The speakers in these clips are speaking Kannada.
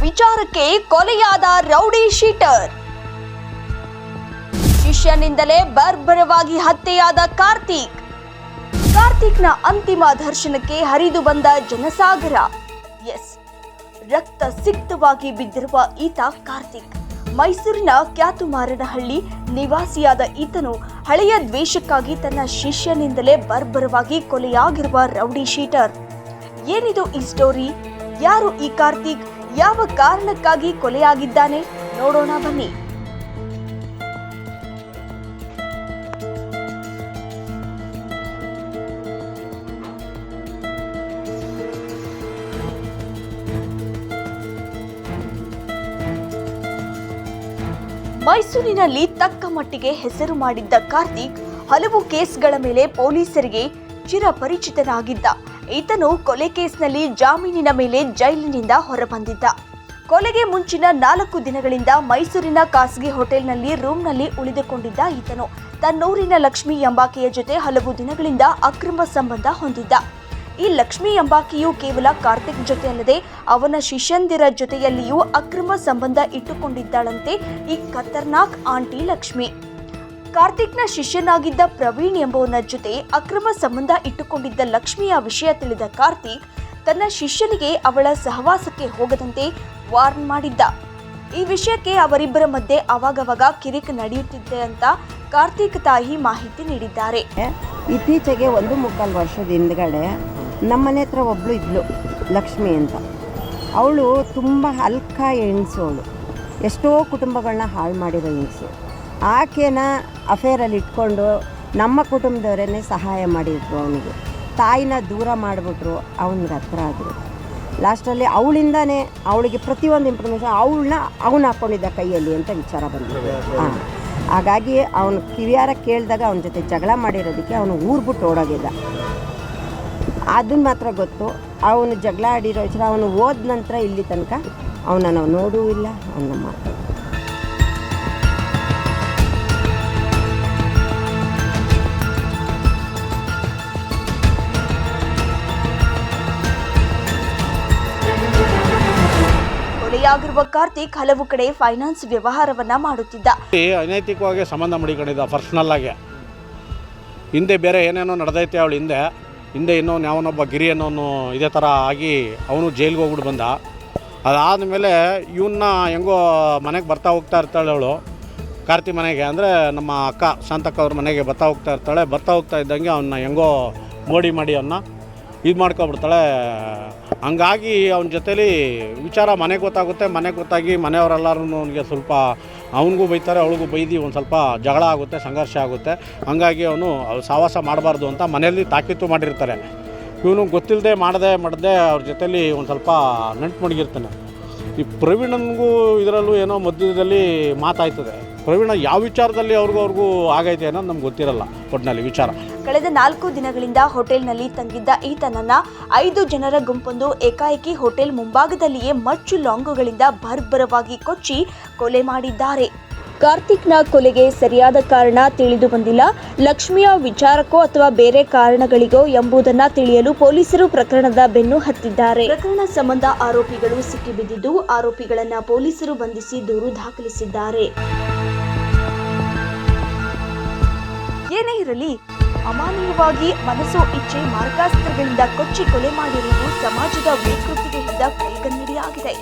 ವಿಚಾರಕ್ಕೆ ಕೊಲೆಯಾದ ರೌಡಿ ಶೀಟರ್. ಶಿಷ್ಯನಿಂದಲೇ ಬರ್ಬರವಾಗಿ ಹತ್ಯೆಯಾದ ಕಾರ್ತಿಕ್. ಕಾರ್ತಿಕ್ನ ಅಂತಿಮ ದರ್ಶನಕ್ಕೆ ಹರಿದು ಬಂದ ಜನಸಾಗರ. ಎಸ್, ರಕ್ತ ಸಿಕ್ತವಾಗಿ ಬಿದ್ದಿರುವ ಈತ ಕಾರ್ತಿಕ್. ಮೈಸೂರಿನ ಕ್ಯಾತುಮಾರನಹಳ್ಳಿ ನಿವಾಸಿಯಾದ ಈತನು ಹಳೆಯ ದ್ವೇಷಕ್ಕಾಗಿ ತನ್ನ ಶಿಷ್ಯನಿಂದಲೇ ಬರ್ಬರವಾಗಿ ಕೊಲೆಯಾಗಿರುವ ರೌಡಿ ಶೀಟರ್. ಏನಿದು ಈ ಸ್ಟೋರಿ ಯಾರು ಈ ಕಾರ್ತಿಕ್? ಯಾವ ಕಾರಣಕ್ಕಾಗಿ ಕೊಲೆಯಾಗಿದ್ದಾನೆ? ನೋಡೋಣ, ಬನ್ನಿ. ಮೈಸೂರಿನಲ್ಲಿ ತಕ್ಕ ಮಟ್ಟಿಗೆ ಹೆಸರು ಮಾಡಿದ್ದ ಕಾರ್ತಿಕ್ ಹಲವು ಕೇಸ್ಗಳ ಮೇಲೆ ಪೊಲೀಸರಿಗೆ ಚಿರಪರಿಚಿತನಾಗಿದ್ದ ಈತನು ಕೊಲೆ ಕೇಸ್ನಲ್ಲಿ ಜಾಮೀನಿನ ಮೇಲೆ ಜೈಲಿನಿಂದ ಹೊರಬಂದಿದ್ದ. ಕೊಲೆಗೆ ಮುಂಚಿನ ನಾಲ್ಕು ದಿನಗಳಿಂದ ಮೈಸೂರಿನ ಖಾಸಗಿ ಹೋಟೆಲ್ನಲ್ಲಿ ರೂಮ್ನಲ್ಲಿ ಉಳಿದುಕೊಂಡಿದ್ದ ಈತನು. ತನ್ನೂರಿನ ಲಕ್ಷ್ಮಿ ಎಂಬಾಕೆಯ ಜೊತೆ ಹಲವು ದಿನಗಳಿಂದ ಅಕ್ರಮ ಸಂಬಂಧ ಹೊಂದಿದ್ದ. ಈ ಲಕ್ಷ್ಮಿ ಎಂಬಾಕೆಯು ಕೇವಲ ಕಾರ್ತಿಕ್ ಜೊತೆ ಅಲ್ಲದೆ ಅವನ ಶಿಷ್ಯಂದಿರ ಜೊತೆಯಲ್ಲಿಯೂ ಅಕ್ರಮ ಸಂಬಂಧ ಇಟ್ಟುಕೊಂಡಿದ್ದಾಳಂತೆ ಈ ಖತರ್ನಾಕ್ ಆಂಟಿ ಲಕ್ಷ್ಮಿ. ಕಾರ್ತಿಕ್ನ ಶಿಷ್ಯನಾಗಿದ್ದ ಪ್ರವೀಣ್ ಎಂಬುವನ ಜೊತೆ ಅಕ್ರಮ ಸಂಬಂಧ ಇಟ್ಟುಕೊಂಡಿದ್ದ ಲಕ್ಷ್ಮಿಯ ವಿಷಯ ತಿಳಿದ ಕಾರ್ತಿಕ್ ತನ್ನ ಶಿಷ್ಯನಿಗೆ ಅವಳ ಸಹವಾಸಕ್ಕೆ ಹೋಗದಂತೆ ವಾರ್ನ್ ಮಾಡಿದ್ದ. ಈ ವಿಷಯಕ್ಕೆ ಅವರಿಬ್ಬರ ಮಧ್ಯೆ ಅವಾಗವಾಗ ಕಿರಿಕ್ ನಡೆಯುತ್ತಿದೆ ಅಂತ ಕಾರ್ತಿಕ್ ತಾಯಿ ಮಾಹಿತಿ ನೀಡಿದ್ದಾರೆ. ಇತ್ತೀಚೆಗೆ ಒಂದು ಮುಕ್ಕಾಲು ವರ್ಷದ ಹಿಂದ್ಗಡೆ ನಮ್ಮನೆ ಹತ್ರ ಒಬ್ಬಳು ಇದ್ಲು, ಲಕ್ಷ್ಮಿ ಅಂತ. ಅವಳು ತುಂಬ ಹಲ್ಕ ಹೆಂಗಸು ಅವಳು. ಎಷ್ಟೋ ಕುಟುಂಬಗಳನ್ನ ಹಾಳು ಮಾಡಿರೋ ಹೆಂಗಸು. ಆಕೆನ ಅಫೇರಲ್ಲಿ ಇಟ್ಕೊಂಡು ನಮ್ಮ ಕುಟುಂಬದವರೇ ಸಹಾಯ ಮಾಡಿದ್ರು ಅವನಿಗೆ. ತಾಯಿನ ದೂರ ಮಾಡಿಬಿಟ್ರು ಅವನಿಗೆ ಹತ್ರ ಆದರು. ಲಾಸ್ಟಲ್ಲಿ ಅವಳಿಂದನೇ ಅವಳಿಗೆ ಪ್ರತಿಯೊಂದು ಇನ್ಫಾರ್ಮೇಷನ್ ಅವಳನ್ನ ಅವನು ಹಾಕ್ಕೊಂಡಿದ್ದ ಕೈಯಲ್ಲಿ ಅಂತ ವಿಚಾರ ಬಂದಿದೆ. ಹಾಂ. ಹಾಗಾಗಿ ಅವನು ಕಿವಿಯಾರ ಕೇಳಿದಾಗ ಅವನ ಜೊತೆ ಜಗಳ ಮಾಡಿರೋದಕ್ಕೆ ಅವನು ಊರು ಬಿಟ್ಟು ಓಡೋಗಿದ್ದ. ಅದನ್ನ ಮಾತ್ರ ಗೊತ್ತು, ಅವನು ಜಗಳ ಆಡಿರೋ ಅವನು ಹೋದ ನಂತರ ಇಲ್ಲಿ ತನಕ ಅವನ ನಾವು ನೋಡೂ ಇಲ್ಲ ಅವನ ಮಾತು ಕೊಲೆಯಾಗಿರುವ ಕಾರ್ತಿಕ್ ಹಲವು ಕಡೆ ಫೈನಾನ್ಸ್ ವ್ಯವಹಾರವನ್ನ ಮಾಡುತ್ತಿದ್ದ. ಅನೈತಿಕವಾಗಿ ಸಂಬಂಧ ಮಡಿಕೊಂಡಿದ್ದ ಪರ್ಸನಲ್ ಆಗಿ. ಹಿಂದೆ ಬೇರೆ ಏನೇನೋ ನಡೆದೈತೆ ಅವಳು ಹಿಂದೆ. ಹಿಂದೆ ಇನ್ನೊಂದು ಯಾವನೊಬ್ಬ ಗಿರಿ ಅನ್ನೋನು ಇದೇ ಥರ ಆಗಿ ಅವನು ಜೈಲಿಗೆ ಹೋಗ್ಬಿಟ್ಟು ಬಂದ. ಅದಾದಮೇಲೆ ಇವನ್ನ ಹೆಂಗೋ ಮನೆಗೆ ಬರ್ತಾ ಹೋಗ್ತಾ ಇರ್ತಾಳೆ ಅವಳು. ಕಾರ್ತಿ ಮನೆಗೆ ಅಂದರೆ ನಮ್ಮ ಅಕ್ಕ ಶಾಂತಕ್ಕ ಅವ್ರ ಮನೆಗೆ ಬರ್ತಾ ಹೋಗ್ತಾ ಇರ್ತಾಳೆ. ಬರ್ತಾ ಹೋಗ್ತಾ ಇದ್ದಂಗೆ ಅವನ್ನ ಹೆಂಗೋ ಮೋಡಿ ಮಾಡಿ ಅವನ್ನ ಇದು ಮಾಡ್ಕೊಬಿಡ್ತಾಳೆ. ಹಂಗಾಗಿ ಅವನ ಜೊತೇಲಿ ವಿಚಾರ ಮನೆಗೆ ಗೊತ್ತಾಗುತ್ತೆ, ಮನೆಗೆ ಗೊತ್ತಾಗಿ ಮನೆಯವರೆಲ್ಲರೂ ಅವನಿಗೆ ಸ್ವಲ್ಪ ಅವನಿಗೂ ಬೈತಾರೆ, ಅವಳಿಗೂ ಬೈದು ಒಂದು ಸ್ವಲ್ಪ ಜಗಳ ಆಗುತ್ತೆ, ಸಂಘರ್ಷ ಆಗುತ್ತೆ. ಹಂಗಾಗಿ ಅವನು ಸಾವಾಸ ಮಾಡಬಾರ್ದು ಅಂತ ಮನೆಯಲ್ಲಿ ತಾಕೀತು ಮಾಡಿರ್ತಾರೆ. ಇವನು ಗೊತ್ತಿಲ್ಲದೆ ಮಾಡದೆ ಮಾಡದೆ ಅವ್ರ ಜೊತೇಲಿ ಒಂದು ಸ್ವಲ್ಪ ನೆಂಟು ಮಡಗಿರ್ತಾನೆ ಈ ಪ್ರವೀಣನಿಗೂ ಇದರಲ್ಲೂ ಏನೋ ಮಧ್ಯದಲ್ಲಿ ಮಾತಾಯ್ತದೆ. ಪ್ರವೀಣ ಯಾವ ವಿಚಾರದಲ್ಲಿ ಅವ್ರಿಗೂ ಅವ್ರಿಗೂ ಆಗೈತೆ ಅನ್ನೋದು ನಮ್ಗೆ ಗೊತ್ತಿರಲ್ಲ ಒಟ್ಟಿನಲ್ಲಿ ವಿಚಾರ. ಕಳೆದ ನಾಲ್ಕು ದಿನಗಳಿಂದ ಹೋಟೆಲ್ನಲ್ಲಿ ತಂಗಿದ್ದ ಈತನನ್ನ ಐದು ಜನರ ಗುಂಪೊಂದು ಏಕಾಏಕಿ ಹೋಟೆಲ್ ಮುಂಭಾಗದಲ್ಲಿಯೇ ಮಚ್ಚು ಲಾಂಗುಗಳಿಂದ ಬರ್ಬರವಾಗಿ ಕೊಚ್ಚಿ ಕೊಲೆ ಮಾಡಿದ್ದಾರೆ. ಕಾರ್ತಿಕ್ನ ಕೊಲೆಗೆ ಸರಿಯಾದ ಕಾರಣ ತಿಳಿದು ಬಂದಿಲ್ಲ. ಲಕ್ಷ್ಮಿಯ ವಿಚಾರಕ್ಕೋ ಅಥವಾ ಬೇರೆ ಕಾರಣಗಳಿಗೋ ಎಂಬುದನ್ನ ತಿಳಿಯಲು ಪೊಲೀಸರು ಪ್ರಕರಣದ ಬೆನ್ನು ಹತ್ತಿದ್ದಾರೆ. ಪ್ರಕರಣ ಸಂಬಂಧ ಆರೋಪಿಗಳು ಸಿಕ್ಕಿಬಿದ್ದಿದ್ದು ಆರೋಪಿಗಳನ್ನ ಪೊಲೀಸರು ಬಂಧಿಸಿ ದೂರು ದಾಖಲಿಸಿದ್ದಾರೆ. ಏನೇ ಇರಲಿ ಅಮಾನವೀಯವಾಗಿ ಮನಸ್ಸೋ ಇಚ್ಛೆ ಮಾರ್ಗಾಸ್ತ್ರಗಳಿಂದ ಕೊಚ್ಚಿ ಕೊಲೆ ಮಾಡಿರುವುದು ಸಮಾಜದ ವಿಕೃತಿಗೆ ಹಿಡಿದ ಕೈಗನ್ನಡಿಯಾಗಿದೆ.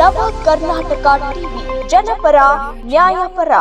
ನವ ಕರ್ನಾಟಕ ಟಿವಿ, ಜನಪರ, ನ್ಯಾಯಪರ.